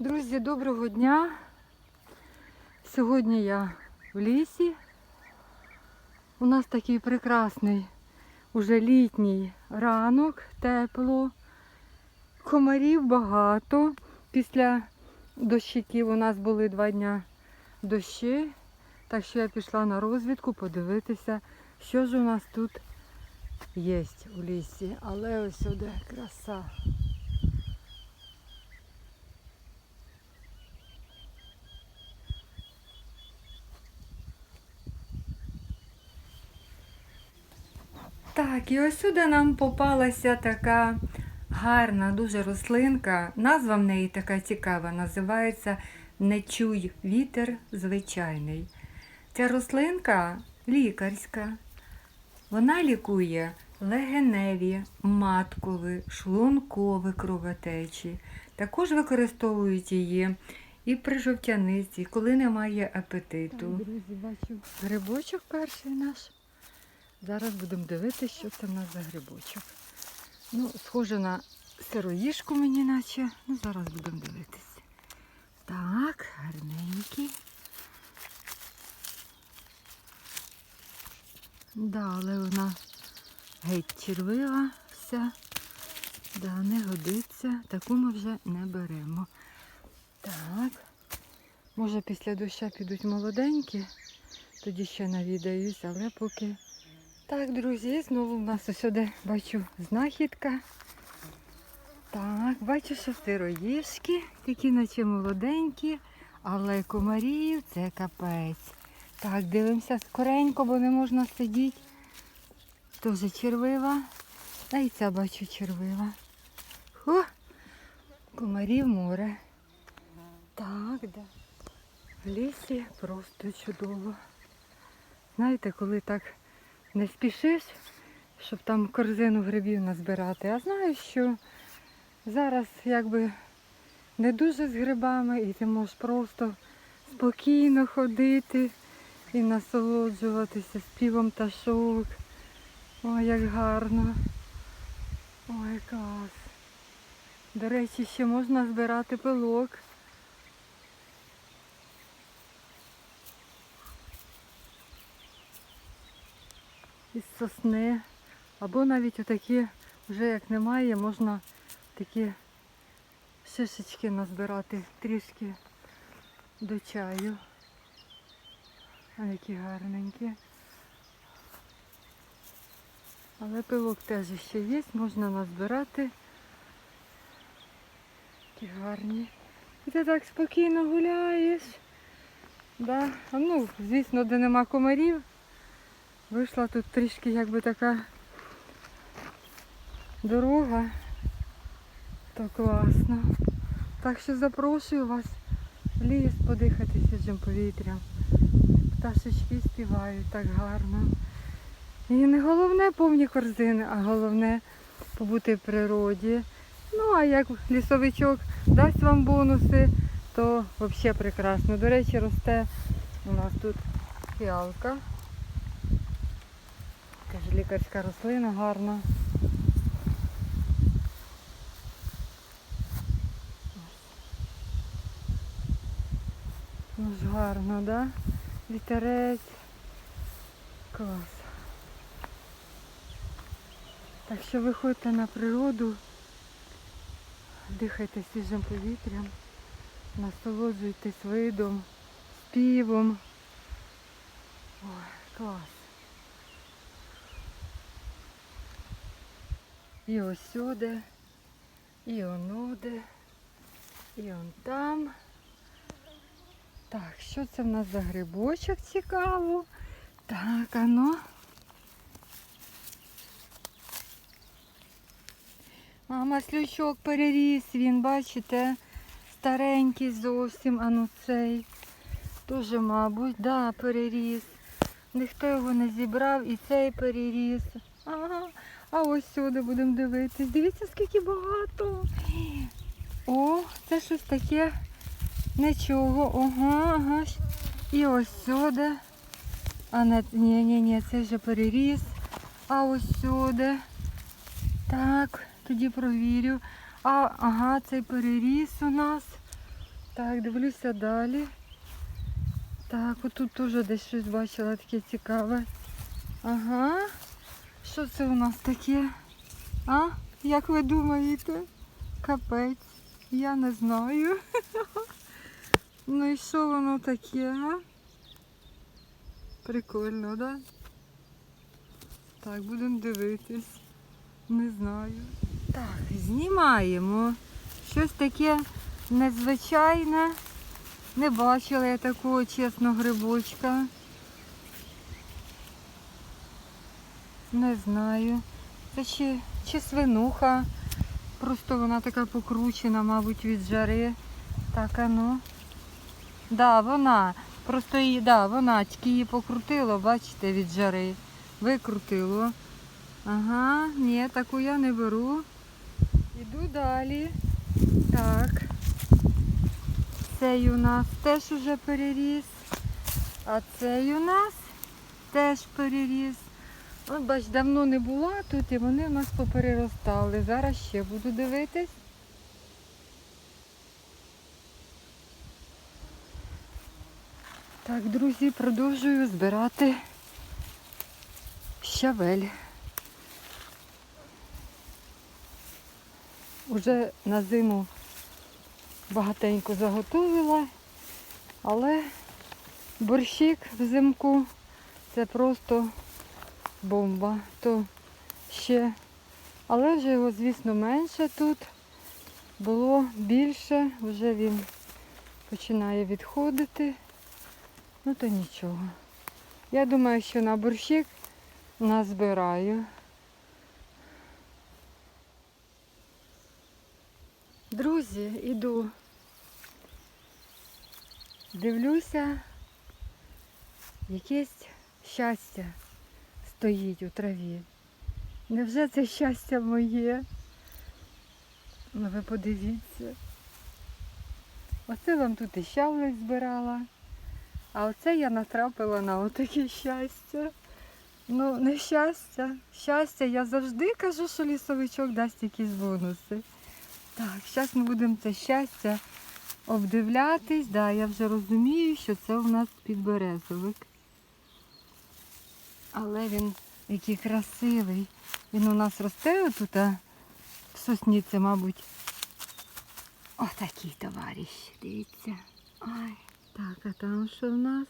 Друзі, доброго дня. Сьогодні я в лісі. У нас такий прекрасний, уже літній ранок, тепло. Комарів багато. Після дощиків у нас були два дня дощі. Так що я пішла на розвідку подивитися, що ж у нас тут є у лісі. Але ось сюди краса. Так, і ось сюди нам попалася така гарна, дуже рослинка. Назва в неї така цікава, називається Не чуй вітер звичайний. Ця рослинка лікарська. Вона лікує легеневі, маткові, шлункові кровотечі. Також використовують її і при жовтяниці, коли немає апетиту. друзі, бачу грибочок перший наш. Зараз будемо дивитися, що це в нас за грибочок. Ну, схоже на сироїшку мені наче. Ну, зараз будемо дивитися. Так, гарненький. Да, але вона геть червива вся. Да, не годиться. Таку ми вже не беремо. Так. Може після доща підуть молоденькі, тоді ще навідаюсь, але поки. Так, друзі, знову в нас сюди бачу знахідка. Так, бачу, що сироїшки, такі наче молоденькі, але комарів це капець. Так, дивимося скоренько, бо не можна сидіти. Теж червива. А і ця бачу червива. Ху, комарів море. Так, да. В лісі просто чудово. Знаєте, коли так не спішиш, щоб там корзину грибів назбирати. А знаю, що зараз якби не дуже з грибами і ти можеш просто спокійно ходити і насолоджуватися співом пташок. Ой, як гарно. Ой, клас. До речі, ще можна збирати пилок. із сосни. Або навіть отакі, вже як немає, можна такі шишечки назбирати трішки до чаю. А які гарненькі. Але пилок теж ще є, можна назбирати. Такі гарні. І ти так спокійно гуляєш. Да? Ну, звісно, де нема комарів. Вийшла тут трішки якби така дорога, то класно. Так що запрошую вас в ліс подихати свіжим повітрям. Пташечки співають так гарно. І не головне повні корзини, а головне побути в природі. Ну, а як лісовичок дасть вам бонуси, то взагалі прекрасно. До речі, росте у нас тут фіалка. Теж лікарська рослина гарна. Ну ж гарно, да? Вітерець. Клас. Так що виходьте на природу, дихайте свіжим повітрям, насолоджуйтесь видом, співом. Ой, клас. І ось сюди, і онуди, і он там. Так, що це в нас за грибочок цікаво? Так, ано. А маслючок переріс він, бачите, старенький зовсім, а ну цей. Теж, мабуть, да, переріс. Ніхто його не зібрав і цей переріс. Ага. А ось сюди будемо дивитись. Дивіться, скільки багато. О, це щось таке нічого. Ага, ага. І ось сюди. А не, ні, ні, ні, це вже переріс. А ось сюди. Так, тоді провірю. А, ага, цей переріс у нас. Так, дивлюся далі. Так, отут теж десь щось бачила таке цікаве. Ага. Що це у нас таке? А? Як ви думаєте? Капець. Я не знаю. Ну і що воно таке? Прикольно, да? Так, будемо дивитись. Не знаю. Так, знімаємо. Щось таке незвичайне. Не бачила я такого чесно грибочка. Не знаю. Це чи, чи свинуха. Просто вона така покручена, мабуть, від жари. Так, а ну. Да, вона. Просто її, да, вона тільки її покрутило, бачите, від жари. Викрутило. Ага, ні, таку я не беру. Іду далі. Так. Цей у нас теж уже переріс. А цей у нас теж переріс. От бач, давно не була тут і вони у нас попереростали. Зараз ще буду дивитись. Так, друзі, продовжую збирати щавель. Уже на зиму багатенько заготовила, але борщик взимку це просто бомба. То ще, але вже його, звісно, менше тут. Було більше, вже він починає відходити. Ну то нічого. Я думаю, що на борщик назбираю. Друзі, іду. Дивлюся, якесь щастя стоїть у траві. Невже це щастя моє? Ну ви подивіться. Оце вам тут і щавлик збирала. А оце я натрапила на отаке щастя. Ну, не щастя. Щастя, я завжди кажу, що лісовичок дасть якісь бонуси. Так, зараз ми будемо це щастя обдивлятись. Да, я вже розумію, що це у нас підберезовик. Але він який красивий. Він у нас росте отут, а в сосніці, мабуть. Отакий товариш, дивіться. Ой. Так, а там що в нас?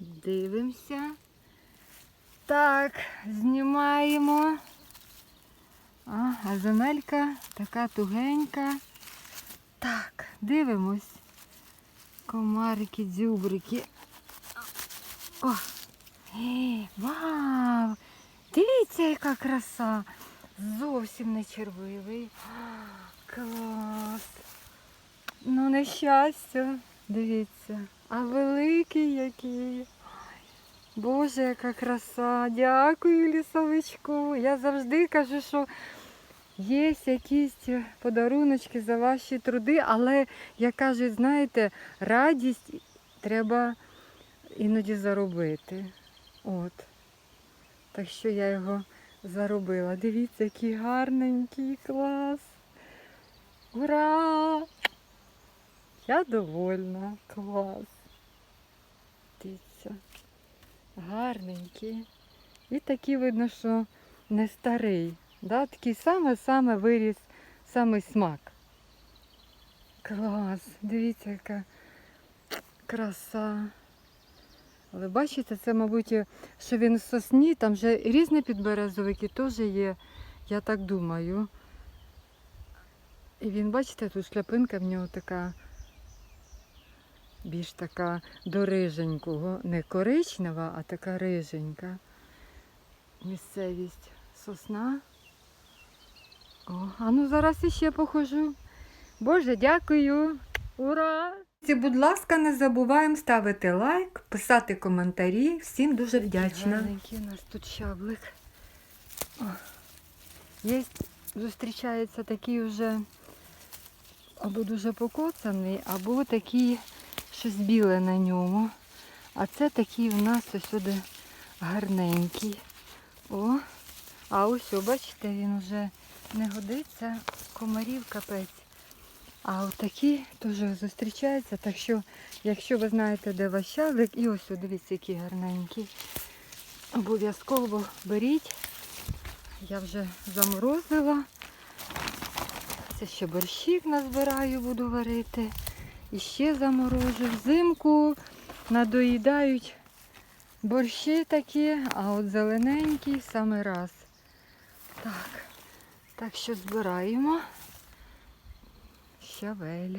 Дивимося. Так, знімаємо. А, а земелька така тугенька. Так, дивимось. Комарики, дзюбрики. О! Вау! Дивіться, яка краса! Зовсім не червивий. Клас! Ну, нещастя, дивіться. А великий який. Боже, яка краса. Дякую, лісовичку. Я завжди кажу, що є якісь подаруночки за ваші труди, але, як кажуть, знаєте, радість треба іноді заробити. От. Так що я його заробила. Дивіться, який гарненький клас. Ура! Я довольна. Клас. Дивіться. Гарненький. І такий видно, що не старий. Да? Такий саме-саме виріс, самий смак. Клас. Дивіться, яка краса. Але бачите, це, мабуть, що він в сосні, там вже різні підберезовики теж є, я так думаю. І він, бачите, тут шляпинка в нього така більш така до риженького, не коричнева, а така риженька. Місцевість сосна. О, а ну зараз іще похожу. Боже, дякую! Ура! Будь ласка, не забуваємо ставити лайк, писати коментарі. Всім дуже вдячна. У нас тут щаблик. Є, зустрічається такий вже або дуже покоцаний, або такий щось біле на ньому. А це такий у нас ось сюди гарненький. О, а ось, бачите, він вже не годиться, комарів капець. А от такі теж зустрічаються. Так що, якщо ви знаєте, де ваш щавлик, і ось дивіться, які гарненькі. Обов'язково беріть. Я вже заморозила. Це ще борщик назбираю, буду варити. І ще заморожу. Взимку надоїдають борщі такі, а от зелененькі саме раз. Так, так що збираємо щавель.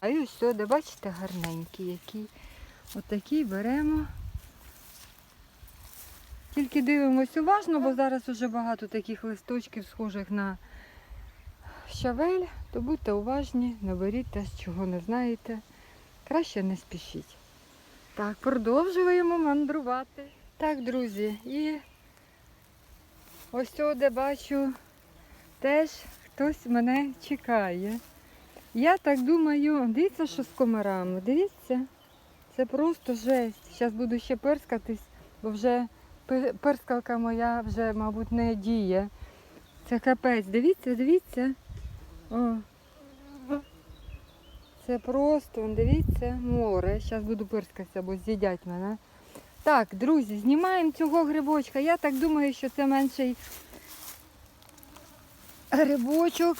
А і ось сюди, бачите, гарненькі які. Отакий беремо. Тільки дивимось уважно, бо зараз уже багато таких листочків, схожих на щавель, то будьте уважні, не беріть те, чого не знаєте. Краще не спішіть. Так, продовжуємо мандрувати. Так, друзі, і ось сюди бачу, теж хтось мене чекає. Я так думаю, дивіться, що з комарами, дивіться. Це просто жесть. Зараз буду ще перскатись, бо вже перскалка моя вже, мабуть, не діє. Це капець. Дивіться, дивіться. О. Це просто, дивіться, море. Зараз буду перскатися, бо з'їдять мене. Так, друзі, знімаємо цього грибочка. Я так думаю, що це менший грибочок.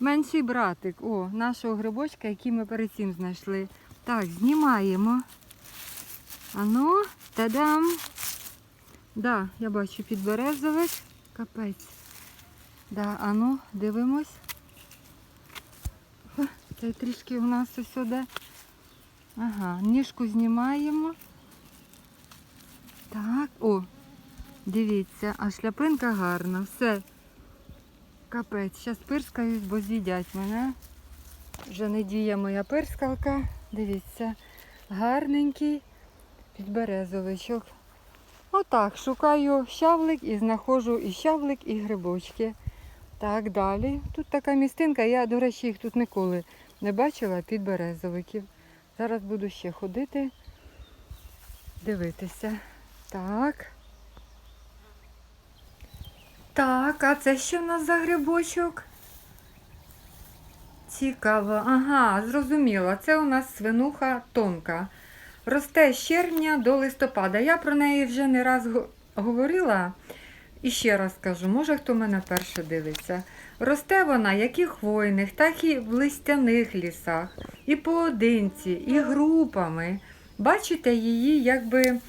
Менший братик. О, нашого грибочка, який ми перед цим знайшли. Так, знімаємо. Ану, та-дам. Да, я бачу підберезовик. Капець. Да, ану, дивимось. Це трішки у нас сюди. Ага, ніжку знімаємо. Так, о, дивіться, а шляпинка гарна. Все. Капець, зараз пирскаюсь, бо з'їдять мене. Вже не діє моя пирскалка. Дивіться, гарненький підберезовичок. Отак, шукаю щавлик і знаходжу і щавлик, і грибочки. Так, далі. Тут така містинка, я, до речі, їх тут ніколи не бачила підберезовиків. Зараз буду ще ходити, дивитися. Так. Так, а це що в нас за грибочок? Цікаво. Ага, зрозуміла. Це у нас свинуха тонка. Росте з червня до листопада. Я про неї вже не раз говорила. І ще раз кажу, може хто мене перше дивиться. Росте вона як і хвойних, так і в листяних лісах, і поодинці, і групами. Бачите, її якби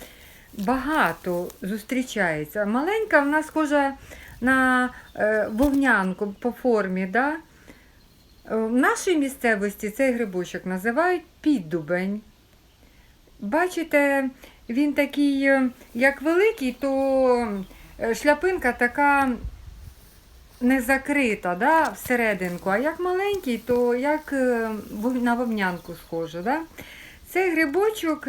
багато зустрічається. Маленька вона схожа на е, вовнянку по формі. Да? Е, В нашій місцевості цей грибочок називають піддубень. Бачите, він такий, е, як великий, то шляпинка така не закрита да, всерединку, а як маленький, то як на вовнянку схоже. Да? Цей грибочок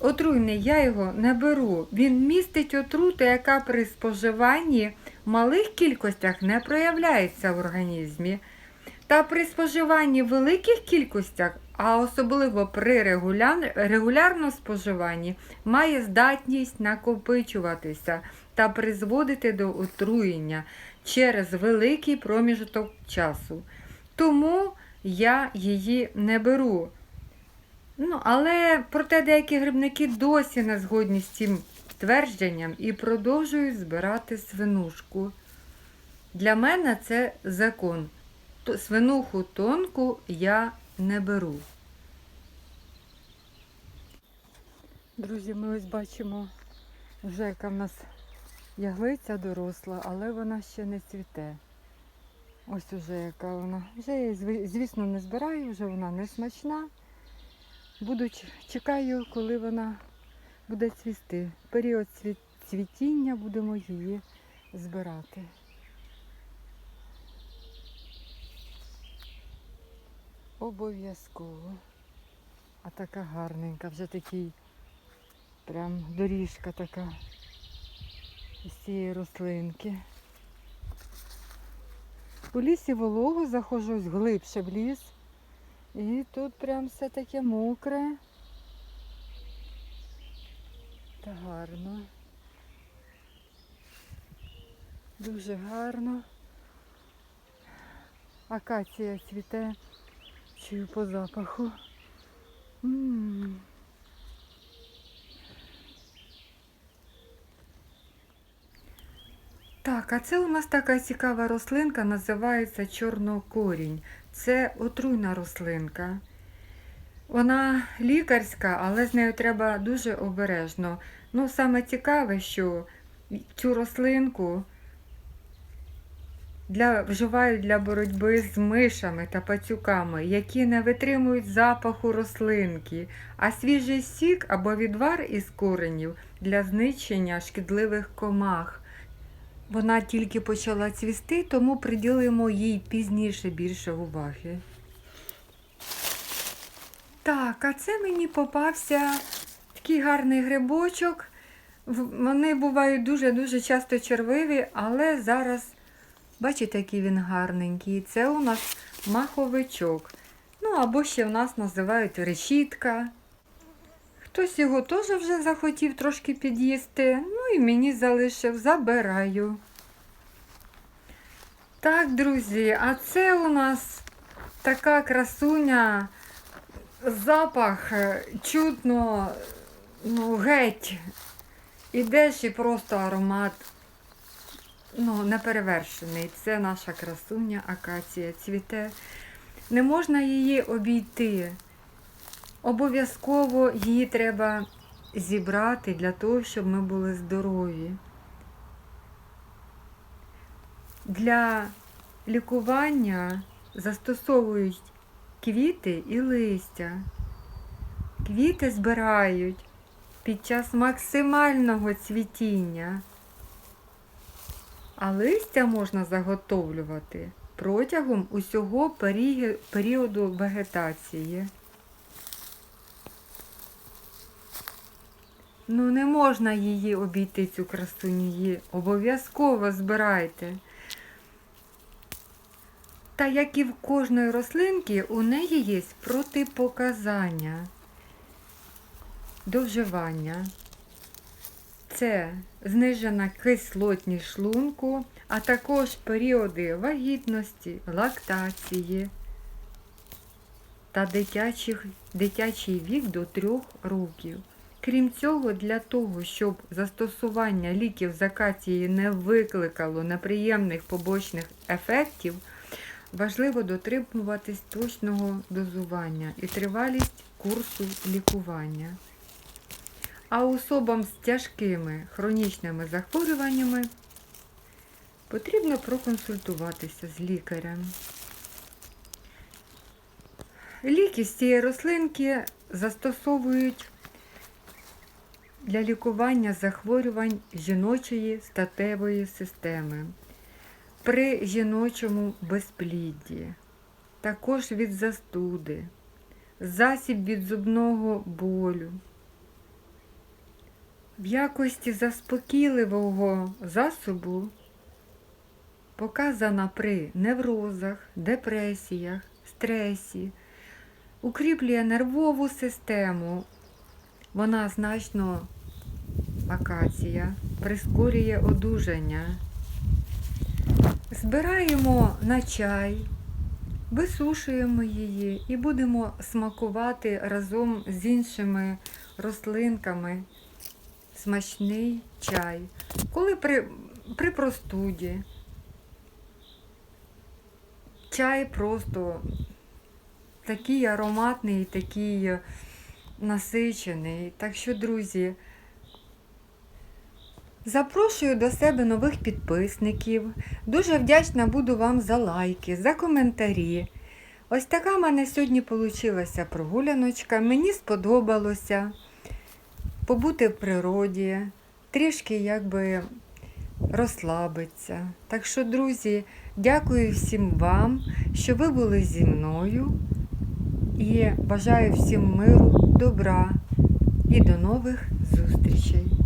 отруйний, я його не беру. Він містить отруту, яка при споживанні в малих кількостях не проявляється в організмі. Та при споживанні в великих кількостях, а особливо при регулярному споживанні, має здатність накопичуватися та призводити до отруєння через великий проміжок часу. Тому я її не беру. Ну, але проте деякі грибники досі не згодні з цим твердженням і продовжують збирати свинушку. Для мене це закон. Свинуху тонку я не беру. Друзі, ми ось бачимо, вже яка в нас яглиця доросла, але вона ще не цвіте. Ось уже яка вона. Вже я звісно, не збираю, вже вона не смачна. Буду чекаю, коли вона буде цвісти. Період цвітіння будемо її збирати. Обов'язково. А така гарненька, вже такий прям доріжка така з цієї рослинки. У лісі волого заходжу ось глибше в ліс. І тут прям все таке мокре. Та гарно. Дуже гарно. Акація цвіте, чую по запаху. М -м -м. Так, а це у нас така цікава рослинка, називається чорнокорінь. Це отруйна рослинка. Вона лікарська, але з нею треба дуже обережно. Ну, саме цікаве, що цю рослинку для, вживають для боротьби з мишами та пацюками, які не витримують запаху рослинки, а свіжий сік або відвар із коренів для знищення шкідливих комах. Вона тільки почала цвісти, тому приділимо їй пізніше більше уваги. Так, а це мені попався такий гарний грибочок. Вони бувають дуже-дуже часто червиві, але зараз, бачите, який він гарненький. Це у нас маховичок. Ну, або ще в нас називають решітка. Хтось його теж вже захотів трошки під'їсти. І мені залишив, забираю. Так, друзі, а це у нас така красуня. Запах е, чутно, ну, геть. Ідеш і просто аромат ну, неперевершений. Це наша красуня акація цвіте. Не можна її обійти. Обов'язково її треба зібрати для того, щоб ми були здорові. Для лікування застосовують квіти і листя. Квіти збирають під час максимального цвітіння, а листя можна заготовлювати протягом усього періоду вегетації. Ну, не можна її обійти, цю красуню, її обов'язково збирайте. Та як і в кожної рослинки, у неї є протипоказання до вживання. Це знижена кислотність шлунку, а також періоди вагітності, лактації та дитячих, дитячий вік до 3 років. Крім цього, для того, щоб застосування ліків з акації не викликало неприємних побочних ефектів, важливо дотримуватись точного дозування і тривалість курсу лікування. А особам з тяжкими хронічними захворюваннями потрібно проконсультуватися з лікарем. Ліки з цієї рослинки застосовують для лікування захворювань жіночої статевої системи при жіночому безплідді, також від застуди, засіб від зубного болю. В якості заспокійливого засобу показана при неврозах, депресіях, стресі, укріплює нервову систему. Вона значно акація, прискорює одужання. Збираємо на чай, висушуємо її і будемо смакувати разом з іншими рослинками смачний чай. Коли при, при простуді чай просто такий ароматний, такий насичений. Так що, друзі, Запрошую до себе нових підписників. Дуже вдячна буду вам за лайки, за коментарі. Ось така в мене сьогодні вийшла прогуляночка. Мені сподобалося побути в природі, трішки якби розслабитися. Так що, друзі, дякую всім вам, що ви були зі мною. І бажаю всім миру, добра і до нових зустрічей.